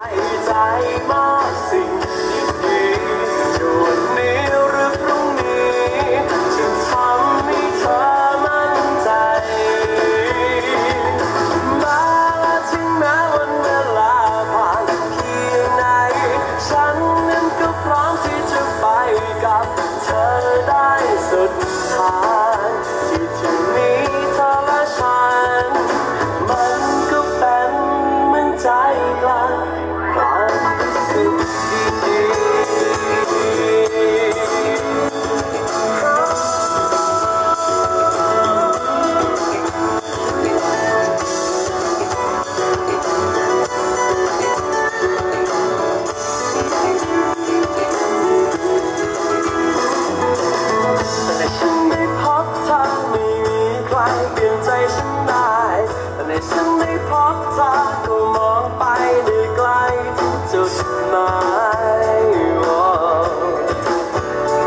ให้ใจมากสิ่ง เปลี่ยนใจฉันได้ แต่ในฉันได้พบเธอก็มองไปได้ไกลทุกจุดหมาย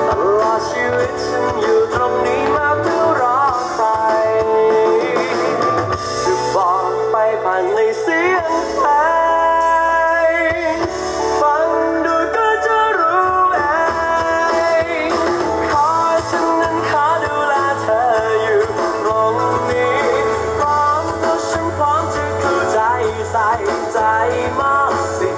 ตลอดชีวิตฉันอยู่ตรงนี้มาเพื่อรอใครจะบอกไปผ่านในเสียง ใจมากสิ่ง